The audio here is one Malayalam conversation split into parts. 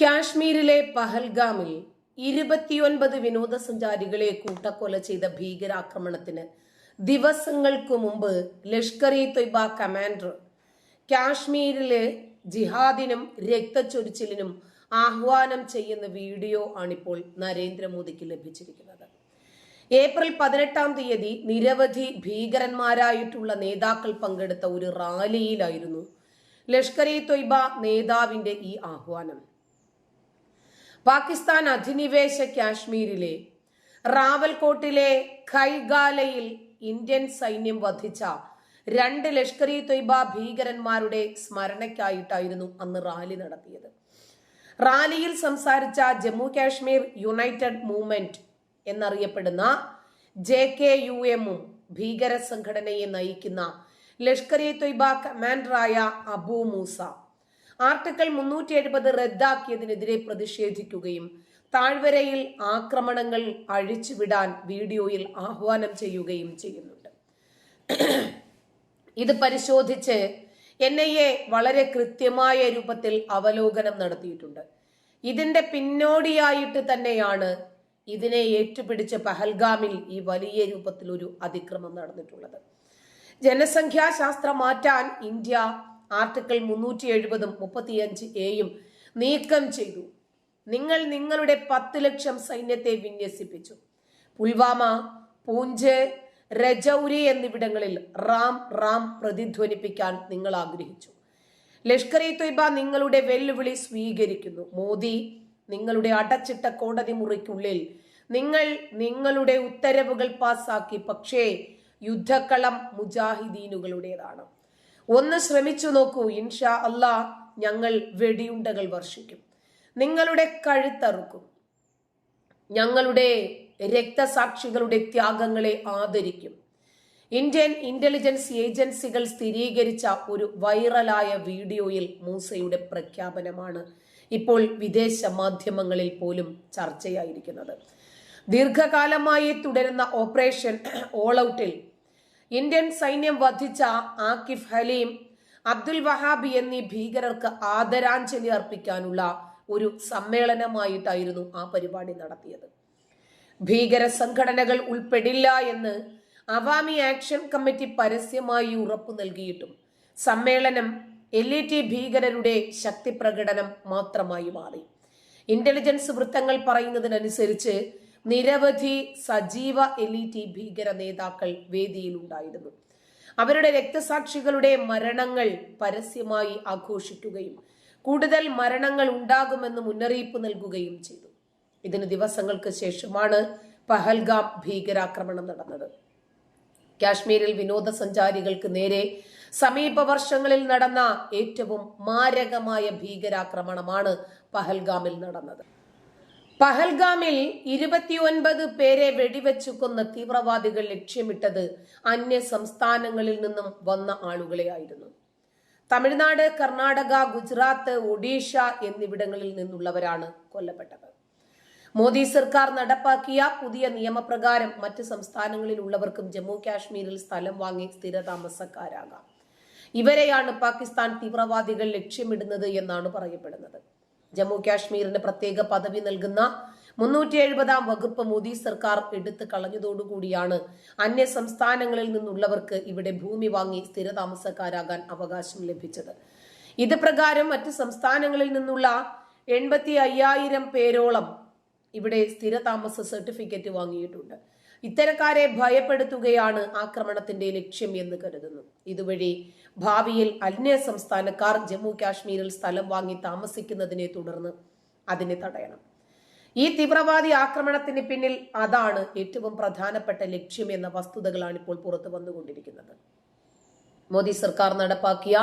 കാശ്മീരിലെ പഹൽഗാമിൽ ഇരുപത്തിയൊൻപത് വിനോദസഞ്ചാരികളെ കൂട്ടക്കൊല ചെയ്ത ഭീകരാക്രമണത്തിന് ദിവസങ്ങൾക്ക് മുമ്പ് ലഷ്കർ ഇ തൊയ്ബ കമാൻഡർ കാശ്മീരിലെ ജിഹാദിനും രക്തച്ചൊരിച്ചിലിനും ആഹ്വാനം ചെയ്യുന്ന വീഡിയോ ആണിപ്പോൾ നരേന്ദ്രമോദിക്ക് ലഭിച്ചിരിക്കുന്നത്. ഏപ്രിൽ പതിനെട്ടാം തീയതി നിരവധി ഭീകരന്മാരായിട്ടുള്ള നേതാക്കൾ പങ്കെടുത്ത ഒരു റാലിയിലായിരുന്നു ലഷ്കർ ഇ തൊയ്ബ നേതാവിന്റെ ഈ ആഹ്വാനം. പാകിസ്ഥാൻ അധിനിവേശ കാശ്മീരിലെ റാവൽകോട്ടിലെ ഖൈഗാലയിൽ ഇന്ത്യൻ സൈന്യം വധിച്ച രണ്ട് ലഷ്കർ ഇ തൊയ്ബ ഭീകരന്മാരുടെ സ്മരണയ്ക്കായിട്ടായിരുന്നു അന്ന് റാലി നടത്തിയത്. റാലിയിൽ സംസാരിച്ച ജമ്മു കാശ്മീർ യുണൈറ്റഡ് മൂവ്മെന്റ് എന്നറിയപ്പെടുന്ന ജെ കെ യു എമ്മും ഭീകര സംഘടനയെ നയിക്കുന്ന ലഷ്കർ ഇ തൊയ്ബ കമാൻഡറായ അബു മൂസ ആർട്ടിക്കിൾ മുന്നൂറ്റി എഴുപത് റദ്ദാക്കിയതിനെതിരെ പ്രതിഷേധിക്കുകയും താഴ്വരയിൽ ആക്രമണങ്ങൾ അഴിച്ചുവിടാൻ വീഡിയോയിൽ ആഹ്വാനം ചെയ്യുകയും ചെയ്യുന്നുണ്ട്. ഇത് പരിശോധിച്ച് എൻ ഐ എ വളരെ കൃത്യമായ രൂപത്തിൽ അവലോകനം നടത്തിയിട്ടുണ്ട്. ഇതിന്റെ പിന്നോടിയായിട്ട് തന്നെയാണ് ഇതിനെ ഏറ്റുപിടിച്ച പഹൽഗാമിൽ ഈ വലിയ രൂപത്തിൽ ഒരു അതിക്രമം നടന്നിട്ടുള്ളത്. ജനസംഖ്യാശാസ്ത്രം മാറ്റാൻ ഇന്ത്യ ആർട്ടിക്കിൾ മുന്നൂറ്റി എഴുപതും മുപ്പത്തിയഞ്ച് എയും നീക്കം ചെയ്തു. നിങ്ങൾ നിങ്ങളുടെ പത്ത് ലക്ഷം സൈന്യത്തെ വിന്യസിപ്പിച്ചു. പുൽവാമ പൂഞ്ച് രജൌരി എന്നിവിടങ്ങളിൽ റാം റാം പ്രതിധ്വനിപ്പിക്കാൻ നിങ്ങൾ ആഗ്രഹിച്ചു. ലഷ്കർ ഇ തൊയ്ബ നിങ്ങളുടെ വെല്ലുവിളി സ്വീകരിക്കുന്നു. മോദി നിങ്ങളുടെ അടച്ചിട്ട കോടതി മുറിക്കുള്ളിൽ നിങ്ങൾ നിങ്ങളുടെ ഉത്തരവുകൾ പാസാക്കി. പക്ഷേ യുദ്ധക്കളം മുജാഹിദീനുകളുടേതാണ്. ഒന്ന് ശ്രമിച്ചു നോക്കൂ. ഇൻഷാ അല്ലാ ഞങ്ങൾ വെടിയുണ്ടകൾ വർഷിക്കും. നിങ്ങളുടെ കഴുത്തറുക്കും. ഞങ്ങളുടെ രക്തസാക്ഷികളുടെ ത്യാഗങ്ങളെ ആദരിക്കും. ഇന്ത്യൻ ഇന്റലിജൻസ് ഏജൻസികൾ സ്ഥിരീകരിച്ച ഒരു വൈറലായ വീഡിയോയിൽ മൂസയുടെ പ്രഖ്യാപനമാണ് ഇപ്പോൾ വിദേശ മാധ്യമങ്ങളിൽ പോലും ചർച്ചയായിരിക്കുന്നത്. ദീർഘകാലമായി തുടരുന്ന ഓപ്പറേഷൻ ഓൾ ഔട്ടിൽ ഇന്ത്യൻ സൈന്യം വധിച്ച ആക്കിഫ് ഹലീം അബ്ദുൽ വഹാബി എന്നീ ഭീകരർക്ക് ആദരാഞ്ജലി അർപ്പിക്കാനുള്ള ഒരു സമ്മേളനമായിട്ടായിരുന്നു ആ പരിപാടി നടത്തിയത്. ഭീകര സംഘടനകൾ ഉൾപ്പെടില്ല എന്ന് അവാമി ആക്ഷൻ കമ്മിറ്റി പരസ്യമായി ഉറപ്പു നൽകിയിട്ടും സമ്മേളനം എൽ ഇ ടി ഭീകരരുടെ ശക്തി പ്രകടനം മാത്രമായി മാറി. ഇന്റലിജൻസ് വൃത്തങ്ങൾ പറയുന്നതിനനുസരിച്ച് നിരവധി സജീവ ഇ ടി ഭീകര നേതാക്കൾ വേദിയിലുണ്ടായിരുന്നു. അവരുടെ രക്തസാക്ഷികളുടെ മരണങ്ങൾ പരസ്യമായി ആഘോഷിക്കുകയും കൂടുതൽ മരണങ്ങൾ ഉണ്ടാകുമെന്ന് മുന്നറിയിപ്പ് നൽകുകയും ചെയ്തു. ഇതിന് ദിവസങ്ങൾക്ക് ശേഷമാണ് പഹൽഗാം ഭീകരാക്രമണം നടന്നത്. കാശ്മീരിൽ വിനോദസഞ്ചാരികൾക്ക് നേരെ സമീപ വർഷങ്ങളിൽ നടന്ന ഏറ്റവും മാരകമായ ഭീകരാക്രമണമാണ് പഹൽഗാമിൽ നടന്നത്. പഹൽഗാമിൽ ഇരുപത്തിയൊൻപത് പേരെ വെടിവെച്ചു കൊന്ന തീവ്രവാദികൾ ലക്ഷ്യമിട്ടത് അന്യ സംസ്ഥാനങ്ങളിൽ നിന്നും വന്ന ആളുകളെയായിരുന്നു. തമിഴ്നാട് കർണാടക ഗുജറാത്ത് ഒഡീഷ എന്നിവിടങ്ങളിൽ നിന്നുള്ളവരാണ് കൊല്ലപ്പെട്ടത്. മോദി സർക്കാർ നടപ്പാക്കിയ പുതിയ നിയമപ്രകാരം മറ്റ് സംസ്ഥാനങ്ങളിൽ ഉള്ളവർക്കും ജമ്മു കാശ്മീരിൽ സ്ഥലം വാങ്ങി സ്ഥിരതാമസക്കാരാകാം. ഇവരെയാണ് പാകിസ്ഥാൻ തീവ്രവാദികൾ ലക്ഷ്യമിടുന്നത് എന്നാണ് പറയപ്പെടുന്നത്. ജമ്മു കാശ്മീരിന് പ്രത്യേക പദവി നൽകുന്ന മുന്നൂറ്റി എഴുപതാം വകുപ്പ് മോദി സർക്കാർ എടുത്തു കളഞ്ഞതോടുകൂടിയാണ് അന്യ സംസ്ഥാനങ്ങളിൽ നിന്നുള്ളവർക്ക് ഇവിടെ ഭൂമി വാങ്ങി സ്ഥിരതാമസക്കാരാകാൻ അവകാശം ലഭിച്ചത്. ഇത് പ്രകാരം മറ്റ് സംസ്ഥാനങ്ങളിൽ നിന്നുള്ള എൺപത്തി അയ്യായിരം പേരോളം ഇവിടെ സ്ഥിരതാമസ സർട്ടിഫിക്കറ്റ് വാങ്ങിയിട്ടുണ്ട്. ഇത്തരക്കാരെ ഭയപ്പെടുത്തുകയാണ് ആക്രമണത്തിന്റെ ലക്ഷ്യം എന്ന് കരുതുന്നു. ഇതുവഴി ഭാവിയിൽ അന്യ സംസ്ഥാനക്കാർ ജമ്മു കാശ്മീരിൽ സ്ഥലം വാങ്ങി താമസിക്കുന്നതിനെ തുടർന്ന് അതിനെ തടയണം. ഈ തീവ്രവാദി ആക്രമണത്തിന് പിന്നിൽ അതാണ് ഏറ്റവും പ്രധാനപ്പെട്ട ലക്ഷ്യം എന്ന വസ്തുതകളാണ് ഇപ്പോൾ പുറത്തു വന്നുകൊണ്ടിരിക്കുന്നത്. മോദി സർക്കാർ നടപ്പാക്കിയ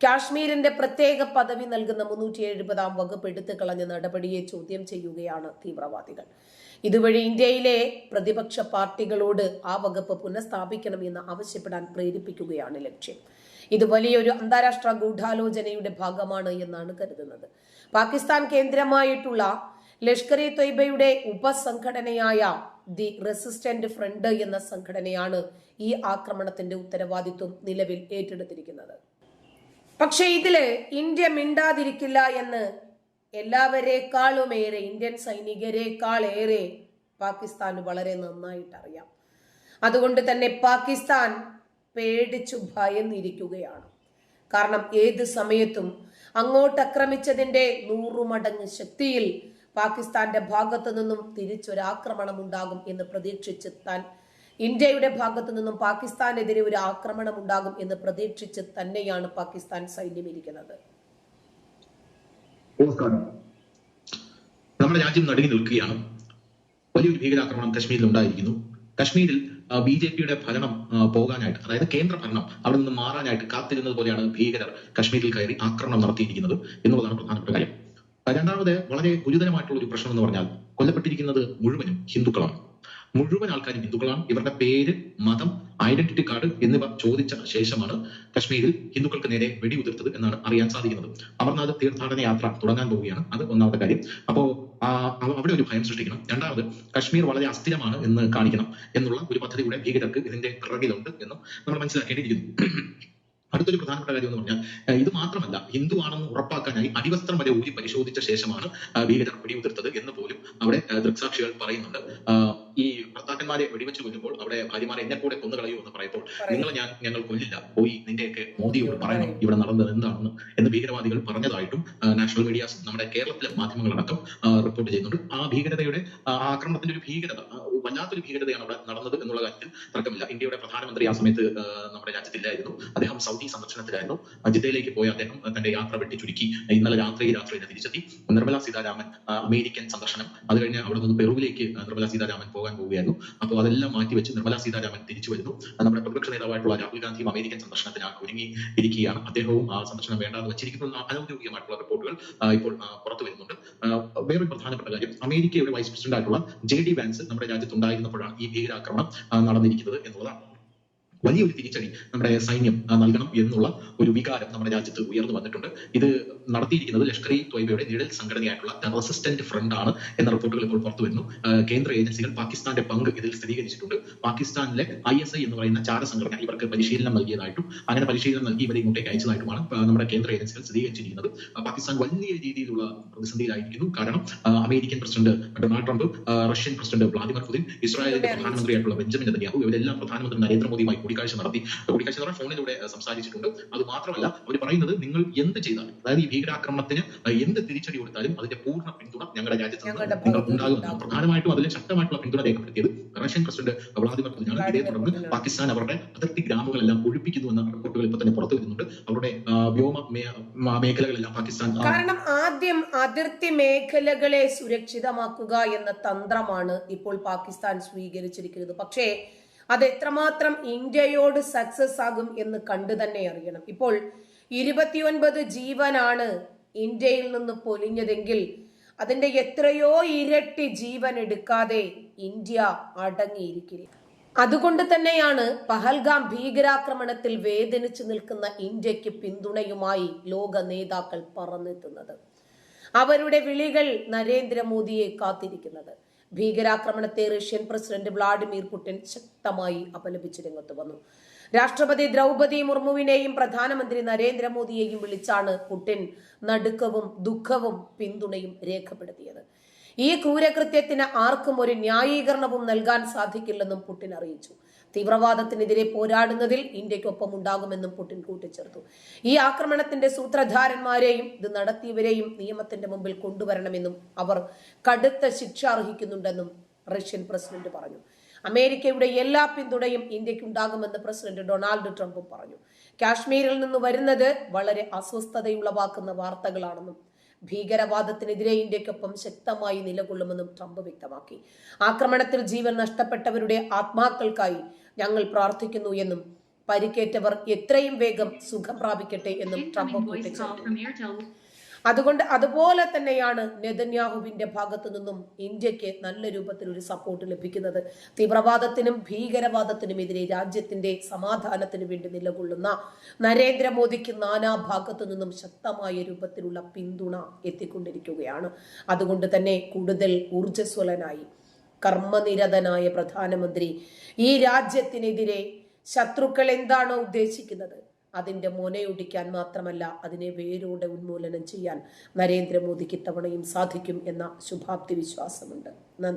കാശ്മീരിന്റെ പ്രത്യേക പദവി നൽകുന്ന മുന്നൂറ്റി എഴുപതാം വകുപ്പ് എടുത്തു കളഞ്ഞ നടപടിയെ ചോദ്യം ചെയ്യുകയാണ് തീവ്രവാദികൾ. ഇതുവഴി ഇന്ത്യയിലെ പ്രതിപക്ഷ പാർട്ടികളോട് ആ വകുപ്പ് പുനഃസ്ഥാപിക്കണമെന്ന് ആവശ്യപ്പെടാൻ പ്രേരിപ്പിക്കുകയാണ് ലക്ഷ്യം. ഇത് വലിയൊരു അന്താരാഷ്ട്ര ഗൂഢാലോചനയുടെ ഭാഗമാണ് എന്നാണ് കരുതുന്നത്. പാകിസ്ഥാൻ കേന്ദ്രമായിട്ടുള്ള ലഷ്കർ ഇ തൊയ്ബയുടെ ഉപസംഘടനയായ ദി റെസിസ്റ്റന്റ് ഫ്രണ്ട് എന്ന സംഘടനയാണ് ഈ ആക്രമണത്തിന്റെ ഉത്തരവാദിത്വം നിലവിൽ ഏറ്റെടുത്തിരിക്കുന്നത്. പക്ഷേ ഇതിൽ ഇന്ത്യ മിണ്ടാതിരിക്കില്ല എന്ന് എല്ലാവരെക്കാളുമേറെ ഇന്ത്യൻ സൈനികരെക്കാളേറെ പാകിസ്ഥാന് വളരെ നന്നായിട്ട് അറിയാം അതുകൊണ്ട് തന്നെ പാകിസ്ഥാൻ പേടിച്ചു ഭയന്നിരിക്കുകയാണ്. കാരണം ഏത് സമയത്തും അങ്ങോട്ട് ആക്രമിച്ചതിന്റെ നൂറുമടങ്ങ് ശക്തിയിൽ പാകിസ്ഥാന്റെ ഭാഗത്തു നിന്നും തിരിച്ചൊരാക്രമണം ഉണ്ടാകും എന്ന് പ്രതീക്ഷിച്ച് താൻ ഇന്ത്യയുടെ ഭാഗത്തു നിന്നും പാകിസ്ഥാനെതിരെ ഒരു ആക്രമണം ഉണ്ടാകും എന്ന് പ്രതീക്ഷിച്ച് തന്നെയാണ് പാകിസ്ഥാൻ സൈന്യം ഇരിക്കുന്നത് നമ്മുടെ രാജ്യം നടുങ്ങി നിൽക്കുകയാണ്. വലിയൊരു ഭീകരാക്രമണം കശ്മീരിൽ ഉണ്ടായിരിക്കുന്നു. കശ്മീരിൽ ബി ജെ പിയുടെ ഭരണം പോകാനായിട്ട് അതായത് കേന്ദ്ര ഭരണം അവിടെ നിന്ന് മാറാനായിട്ട് കാത്തിരുന്നത് പോലെയാണ് ഭീകരർ കശ്മീരിൽ കയറി ആക്രമണം നടത്തിയിരിക്കുന്നത് എന്നുള്ളതാണ് പ്രധാനപ്പെട്ട കാര്യം. രണ്ടാമത് വളരെ ഗുരുതരമായിട്ടുള്ള ഒരു പ്രശ്നം എന്ന് പറഞ്ഞാൽ കൊല്ലപ്പെട്ടിരിക്കുന്നത് മുഴുവനും ഹിന്ദുക്കളാണ്. മുഴുവൻ ആൾക്കാരും ഹിന്ദുക്കളാണ്. ഇവരുടെ പേര് മതം ഐഡന്റിറ്റി കാർഡ് എന്നിവ ചോദിച്ച ശേഷമാണ് കശ്മീരിൽ ഹിന്ദുക്കൾക്ക് നേരെ വെടിയുതിർത്തത് എന്നാണ് അറിയാൻ സാധിക്കുന്നത്. അമർനാഥ് തീർത്ഥാടന യാത്ര തുടങ്ങാൻ പോവുകയാണ്. അത് ഒന്നാമത്തെ കാര്യം. അപ്പോ അവിടെ ഒരു ഭയം സൃഷ്ടിക്കണം. രണ്ടാമത് കശ്മീർ വളരെ അസ്ഥിരമാണ് എന്ന് കാണിക്കണം എന്നുള്ള ഒരു പദ്ധതി കൂടെ ഭീകരർക്ക് ഇതിന്റെ പിറകിലുണ്ട് എന്നും നമ്മൾ മനസ്സിലാക്കേണ്ടിയിരിക്കുന്നു. അടുത്തൊരു പ്രധാനപ്പെട്ട കാര്യം എന്ന് പറഞ്ഞാൽ ഇത് മാത്രമല്ല ഹിന്ദു ആണെന്ന് ഉറപ്പാക്കാനായി അടിവസ്ത്രം വരെ ഊരി പരിശോധിച്ച ശേഷമാണ് ഭീകരർ വെടിയുതിർത്തത് എന്ന് പോലും അവിടെ ദൃക്സാക്ഷികൾ പറയുന്നുണ്ട്. ഈ ഭർത്താക്കന്മാരെ വെടിവെച്ച് കൊല്ലുമ്പോൾ അവിടെ ഭാര്യമാരെ എന്നെ കൂടെ കൊന്നുകളയൂ എന്ന് പറയുമ്പോൾ നിങ്ങളെ ഞാൻ ഞങ്ങൾ കൊല്ലില്ല. പോയി നിന്റെയൊക്കെ മോദിയോട് പറയണം. ഇവിടെ നടന്നത് എന്താണെന്ന്. എന്ന് ഭീകരവാദികൾ പറഞ്ഞതായിട്ടും നാഷണൽ മീഡിയാസ് നമ്മുടെ കേരളത്തിലെ മാധ്യമങ്ങളടക്കം റിപ്പോർട്ട് ചെയ്യുന്നുണ്ട്. ആ ഭീകരതയുടെ ആക്രമണത്തിന്റെ ഒരു ഭീകരത വല്ലാത്തൊരു ഭീകരതയാണ് അവിടെ നടന്നത് എന്നുള്ള കാര്യത്തിൽ തർക്കമില്ല. ഇന്ത്യയുടെ പ്രധാനമന്ത്രി ആ സമയത്ത് നമ്മുടെ രാജ്യത്തില്ലായിരുന്നു. അദ്ദേഹം സൗദി സന്ദർശനത്തിലായിരുന്നു. ജിദ്ദയിലേക്ക് പോയ അദ്ദേഹം തന്റെ യാത്ര വെട്ടി ചുരുക്കി. ഇന്നലെ രാത്രി രാത്രി തിരിച്ചെത്തി. നിർമ്മല സീതാരാമൻ അമേരിക്കൻ സന്ദർശനം. അത് കഴിഞ്ഞ് അവിടെ നിന്ന് പെറുവിലേക്ക് നിർമ്മല സീതാരാമൻ പോകാൻ പോവുകയായിരുന്നു. അപ്പോൾ അതെല്ലാം മാറ്റിവെച്ച് നിർമ്മല സീതാരാമൻ തിരിച്ചു വരുന്നു. നമ്മുടെ പ്രതിപക്ഷ നേതാവായിട്ടുള്ള രാഹുൽ ഗാന്ധിയും അമേരിക്കൻ സന്ദർശനത്തിന് ഒരുങ്ങി ഇരിക്കുകയാണ്. അദ്ദേഹവും ആ സന്ദർശനം വേണ്ടാന്ന് വെച്ചിരിക്കുന്നു അനൌദ്യോഗികമായിട്ടുള്ള റിപ്പോർട്ടുകൾ ഇപ്പോൾ പുറത്തു വരുന്നുണ്ട്. വേറൊരു പ്രധാനപ്പെട്ട കാര്യം. അമേരിക്കയുടെ വൈസ് പ്രസിഡന്റ് ആയിട്ടുള്ള ജെ ഡി വാൻസ് നമ്മുടെ രാജ്യത്ത് ഉണ്ടായിരുന്നപ്പോഴാണ് ഈ ഭീകരാക്രമണം നടന്നിരിക്കുന്നത് എന്നുള്ളതാണ്. വലിയൊരു തിരിച്ചടി നമ്മുടെ സൈന്യം നൽകണം എന്നുള്ള ഒരു വികാരം നമ്മുടെ രാജ്യത്ത് ഉയർന്നു വന്നിട്ടുണ്ട്. ഇത് നടത്തിയിരിക്കുന്നത് ലഷ്കർ ഇ ത്വയ്ബയുടെ നിഴൽ സംഘടനയായിട്ടുള്ള റെസിസ്റ്റന്റ് ഫ്രണ്ട് ആണ് എന്ന റിപ്പോർട്ടുകൾ ഇപ്പോൾ പുറത്തു വരുന്നു. കേന്ദ്ര ഏജൻസികൾ പാകിസ്ഥാന്റെ പങ്ക് ഇതിൽ സ്ഥിരീകരിച്ചിട്ടുണ്ട്. പാകിസ്ഥാനിലെ ഐ എസ് ഐ എന്ന് പറയുന്ന ചാര സംഘടന ഇവർക്ക് പരിശീലനം നൽകിയതായിട്ടും അങ്ങനെ പരിശീലനം നൽകി ഇവരെ ഇങ്ങോട്ടേക്ക് അയച്ചതായിട്ടുമാണ് നമ്മുടെ കേന്ദ്ര ഏജൻസികൾ സ്ഥിരീകരിച്ചിരിക്കുന്നത്. പാകിസ്ഥാൻ വലിയ രീതിയിലുള്ള പ്രതിസന്ധിയിലായിരിക്കുന്നു. കാരണം American president Donald Trump Russian president Vladimir Putin ഇസ്രായേലിന്റെ പ്രധാനമന്ത്രിയായിട്ടുള്ള ബെഞ്ചമിൻ നെതന്യാഹു ഇവരെല്ലാം പ്രധാനമന്ത്രി നരേന്ദ്രമോദിയുമായി കൂടിക്കാഴ്ച നടത്തി. കൂടിക്കാഴ്ച എന്ന് പറഞ്ഞാൽ ഫോണിലൂടെ സംസാരിച്ചിട്ടുണ്ട്. അത് മാത്രമല്ല അവർ പറയുന്നത് നിങ്ങൾ എന്ത് ചെയ്താലും അതായത് ഈ ഭീകരാക്രമണത്തിന് എന്ത് തിരിച്ചടി കൊടുത്താലും അതിന്റെ പൂർണ പിന്തുണ ഞങ്ങളുടെ രാജ്യത്ത് നിന്ന് നിങ്ങൾക്ക് ഉണ്ടാകും. ഉണ്ടാകും. പ്രധാനമായിട്ടും അതിൽ ശക്തമായിട്ടുള്ള പിന്തുണ രേഖപ്പെടുത്തിയത് റഷ്യൻ പ്രസിഡന്റ് വ്ളാദിമിർ പുതിനാണ് ഇതേ തുടർന്ന് പാകിസ്ഥാൻ അവരുടെ അതിർത്തി ഗ്രാമങ്ങളെല്ലാം ഒഴിപ്പിക്കുന്നു എന്ന റിപ്പോർട്ടുകൾ ഇപ്പൊ തന്നെ പുറത്തു വരുന്നുണ്ട്. അവരുടെ വ്യോമ മേഖലകളെല്ലാം പാകിസ്ഥാൻ കാരണം ആദ്യം അതിർത്തി മേഖലകളെ സുരക്ഷിതമാക്കുക എന്ന തന്ത്രമാണ് ഇപ്പോൾ പാകിസ്ഥാൻ സ്വീകരിച്ചിരിക്കുന്നത്. പക്ഷേ അത് എത്രമാത്രം ഇന്ത്യയോട് സക്സസ് ആകും എന്ന് കണ്ടു തന്നെ അറിയണം. ഇപ്പോൾ ഇരുപത്തിയൊൻപത് ജീവനാണ് ഇന്ത്യയിൽ നിന്ന് പൊലിഞ്ഞതെങ്കിൽ അതിന്റെ എത്രയോ ഇരട്ടി ജീവൻ എടുക്കാതെ ഇന്ത്യ അടങ്ങിയിരിക്കില്ല അതുകൊണ്ട് തന്നെയാണ് പഹൽഗാം ഭീകരാക്രമണത്തിൽ വേദനിച്ചു നിൽക്കുന്ന ഇന്ത്യയ്ക്ക് പിന്തുണയുമായി ലോക നേതാക്കൾ പറന്നെത്തുന്നത്. അവരുടെ വിളികൾ നരേന്ദ്രമോദിയെ കാത്തിരിക്കുന്നത്. ഭീകരാക്രമണത്തെ റഷ്യൻ പ്രസിഡന്റ് വ്ളാഡിമിർ പുടിൻ ശക്തമായി അപലപിച്ച് രംഗത്ത് വന്നു. രാഷ്ട്രപതി ദ്രൗപതി മുർമുവിനെയും പ്രധാനമന്ത്രി നരേന്ദ്രമോദിയെയും വിളിച്ചാണ് പുടിൻ നടുക്കവും ദുഃഖവും പിന്തുണയും രേഖപ്പെടുത്തിയത്. ഈ ക്രൂരകൃത്യത്തിന് ആർക്കും ഒരു ന്യായീകരണവും നൽകാൻ സാധിക്കില്ലെന്നും പുടിൻ അറിയിച്ചു. തീവ്രവാദത്തിനെതിരെ പോരാടുന്നതിൽ ഇന്ത്യക്കൊപ്പം ഉണ്ടാകുമെന്നും പുടിൻ കൂട്ടിച്ചേർത്തു. ഈ ആക്രമണത്തിന്റെ സൂത്രധാരന്മാരെയും ഇത് നടത്തിയവരെയും നിയമത്തിന്റെ മുമ്പിൽ കൊണ്ടുവരണമെന്നും അവർ കടുത്ത ശിക്ഷ അർഹിക്കുന്നുണ്ടെന്നും റഷ്യൻ പ്രസിഡന്റ് പറഞ്ഞു. അമേരിക്കയുടെ എല്ലാ പിന്തുണയും ഇന്ത്യയ്ക്ക് ഉണ്ടാകുമെന്ന് പ്രസിഡന്റ് ഡൊണാൾഡ് ട്രംപും പറഞ്ഞു. കാശ്മീരിൽ നിന്ന് വരുന്നത് വളരെ അസ്വസ്ഥതയുളവാക്കുന്ന വാർത്തകളാണെന്നും ഭീകരവാദത്തിനെതിരെ ഇന്ത്യക്കൊപ്പം ശക്തമായി നിലകൊള്ളുമെന്നും ട്രംപ് വ്യക്തമാക്കി ആക്രമണത്തിൽ ജീവൻ നഷ്ടപ്പെട്ടവരുടെ ആത്മാക്കൾക്കായി ഞങ്ങൾ പ്രാർത്ഥിക്കുന്നു എന്നും പരിക്കേറ്റവർ എത്രയും വേഗം സുഖം പ്രാപിക്കട്ടെ എന്നും ട്രംപ് കൂട്ടിച്ചേർത്തു. അതുകൊണ്ട് അതുപോലെ തന്നെയാണ് നെതന്യാഹുവിന്റെ ഭാഗത്തു നിന്നും ഇന്ത്യയ്ക്ക് നല്ല രൂപത്തിൽ ഒരു സപ്പോർട്ട് ലഭിക്കുന്നത്. തീവ്രവാദത്തിനും ഭീകരവാദത്തിനും എതിരെ രാജ്യത്തിന്റെ സമാധാനത്തിനു വേണ്ടി നിലകൊള്ളുന്ന നരേന്ദ്രമോദിക്ക് നാനാ ഭാഗത്തു നിന്നും ശക്തമായ രൂപത്തിലുള്ള പിന്തുണ എത്തിക്കൊണ്ടിരിക്കുകയാണ്. അതുകൊണ്ട് തന്നെ കൂടുതൽ ഊർജസ്വലനായി കർമ്മനിരതനായ പ്രധാനമന്ത്രി ഈ രാജ്യത്തിനെതിരെ ശത്രുക്കൾ എന്താണോ ഉദ്ദേശിക്കുന്നത് അതിന്റെ മുനയൊടിക്കാൻ മാത്രമല്ല അതിനെ വേരോടെ ഉന്മൂലനം ചെയ്യാൻ നരേന്ദ്രമോദിക്ക് ഇത്തവണയും സാധിക്കും എന്ന ശുഭാപ്തി വിശ്വാസമുണ്ട്. നന്ദി.